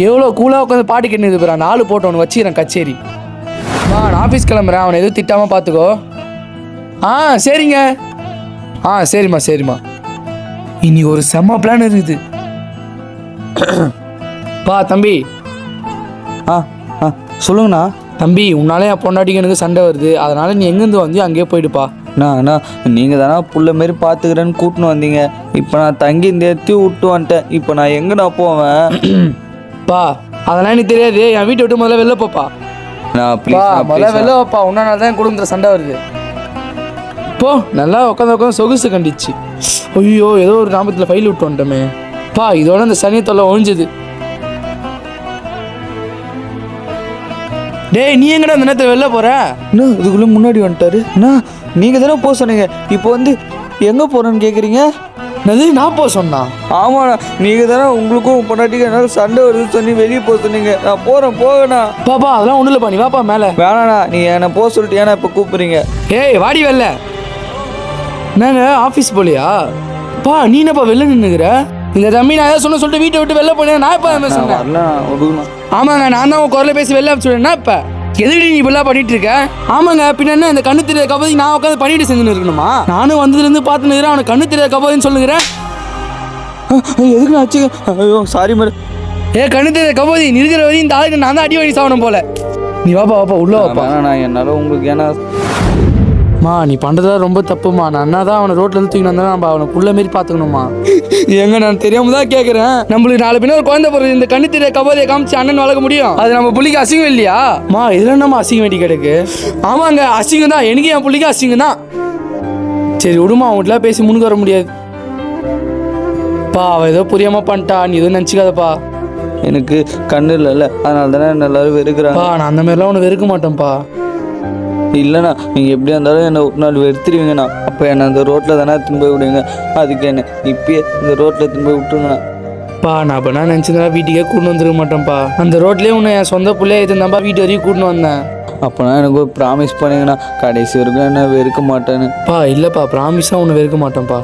எவ்வளோ கூலாக உட்காந்து பாட்டு கேட்டு அந்த ஆள் போட்டு அவனுக்கு வச்சுக்கிறேன் கச்சேரி. வா நான் ஆஃபீஸ் கிளம்புறேன். அவனை எதுவும் திட்டாமல் பார்த்துக்கோ ஆ சரிங்க. ஆ சரிம்மா சரிம்மா. இன்னைக்கு ஒரு செம்ம பிளான் இருக்குது. பா தம்பி. ஆ ஆ சொல்லுங்கண்ணா. தம்பி உன்னாலே என் பொண்டாட்டிக்கு எனக்கு சண்டை வருது. அதனால நீ எங்கேருந்து வந்தியோ அங்கேயே போயிடுப்பா. அண்ணா அண்ணா நீங்கள் தானே புள்ள மாரி பார்த்துக்கிறேன்னு கூட்டின்னு வந்தீங்க. இப்போ நான் தங்கி நிறுத்தி விட்டு வந்துட்டேன். இப்போ நான் எங்கண்ணா போவேன்? பா அதெல்லாம் எனக்கு தெரியாது. என் வீட்டை விட்டு முதல்ல வெளில போப்பா. நான் பா முதல்ல வெளில வாப்பா உன்னால தான் குடும்பத்தில் சண்டை வருது. போ நல்லா உட்காந்து உட்காந்து சொகுசு கண்டிச்சு. ஐயோ ஏதோ ஒரு ஞாபகத்தில் ஃபைல் விட்டு வந்துட்டோமே பா இதோட இந்த சனியை தொல்லை ஒழிஞ்சது. டேய் நீ எங்கடா அந்த நேரத்தில் வெளில போற? அண்ணா இதுக்குள்ளே முன்னாடி வந்துட்டாரு. அண்ணா நீங்கள் தானே போக சொன்னீங்க. இப்போ வந்து எங்கே போகிறேன்னு கேட்குறீங்க என்னது நான் போ சொன்னா? ஆமாண்ணா நீங்கள் தானே உங்களுக்கும் பொண்டாட்டிக்கு என்னால் சண்டை வருதுன்னு சொல்லி வெளியே போக சொன்னீங்க. நான் போகிறேன் போகண்ணா. பாப்பா அதெல்லாம் ஒன்றும் இல்லைப்பா நீ வாப்பா மேலே. வேணாண்ணா நீங்கள் என்னை போக சொல்லிட்டு ஏன்னா இப்போ கூப்பிடுறீங்க. ஏய் வாடி வெளில. என்னங்க ஆஃபீஸ் போலியா? பா நீ என்னப்பா வெளில நின்னுக்கிற? இந்த தம்பி நான் ஏதாவது சொன்ன சொல்லிட்டு வீட்டை விட்டு வெளில போனேன். நான் இப்போ சொன்னேன். வரல ஒதுங்கண்ணா ஆமாங்க நான் தான் உன் குரலை பேசி வெளில சொல்லுன்னா இப்போ எதுடி நீ இப்படிலாம் பண்ணிட்டு இருக்க ஆமாங்க பின்ன இந்த கண்ணு தெரியாத கபதி நான் உட்காந்து பண்ணிட்டு செஞ்சுன்னு இருக்கணுமா? நானும் வந்ததுலேருந்து பார்த்துன்னு அவனுக்கு கண்ணு தெரியாத கபதின்னு சொல்லுகிறேன். எதுக்கு நான் வச்சுக்க ஐயோ சாரி மேடம் ஏ கண்ணு தெரியாத கபதி நீ இருக்கிற வரையும் இந்த ஆளுக்கு நான் தான் அடி வாங்கி சாவணும் போல. நீ வாப்பா வாப்பா உள்ள வாப்பா. வேணாண்ணா என்னால் உங்களுக்கு ஏன்னா மா நீ பண்ணுறதா ரொம்ப தப்புமா நான் அண்ணா தான் அவனை ரோட்ல இருந்து தூக்கி வந்தா நம்ம அவனை புள்ள மாரி பார்த்துக்கணுமா எங்க நான் தெரியாம தான் கேட்குறேன் நம்மளுக்கு நாலு பின்ன ஒரு குழந்தை பிறகு இந்த கண்ணு தெரிய கபதியை காமிச்சு அண்ணன் வளர்க்க முடியும்? அது நம்ம புள்ளிக்கு அசிங்கம் இல்லையா? மா இதுல என்னம்மா அசிங்கம் வேண்டி கிடக்கு? ஆமாங்க அசிங்கம் தான். எனக்கு என் புள்ளிக்கு அசிங்கம் தான். சரி விடுமா அவங்ககிட்டலாம் பேசி முன்னுக்கு வர முடியாது. பா அவ ஏதோ புரியாம பண்ணிட்டா. நீ எதுவும் நினச்சிக்காதப்பா. எனக்கு கண்ணு இல்லைல்ல. அதனால தானே என்ன எல்லாரும் வெறுக்கிறாங்க. பா நான் அந்த மாதிரிலாம் உன்னை வெறுக்க மாட்டேன்ப்பா. இல்லைண்ணா நீங்கள் எப்படியா இருந்தாலும் என்னை ஒரு நாள் வெறுத்துருவீங்கண்ணா. அப்போ என்னை அந்த ரோட்டில் தானே திரும்ப போய் விடுங்க. அதுக்கு என்ன இப்பயே இந்த ரோட்டில் திரும்ப போய் விட்டுருங்கண்ணா. பா நான் அப்போ நான் நினச்சிருந்தா வீட்டுக்கே கூட்டின்னு வந்துருக்க மாட்டேன்ப்பா. அந்த ரோட்லேயே உன்னை என் சொந்த பிள்ளைய இருந்தாப்பா வீட்டு வரைக்கும் கூட்டின்னு வந்தேன். அப்போனா எனக்கு ஒரு ப்ராமிஸ் பண்ணுங்கண்ணா. கடைசி வரைக்கும் என்ன வெறுக்க மாட்டேன்னு. பா இல்லைப்பா ப்ராமிஸாக உன்னை வெறுக்க மாட்டேன்ப்பா.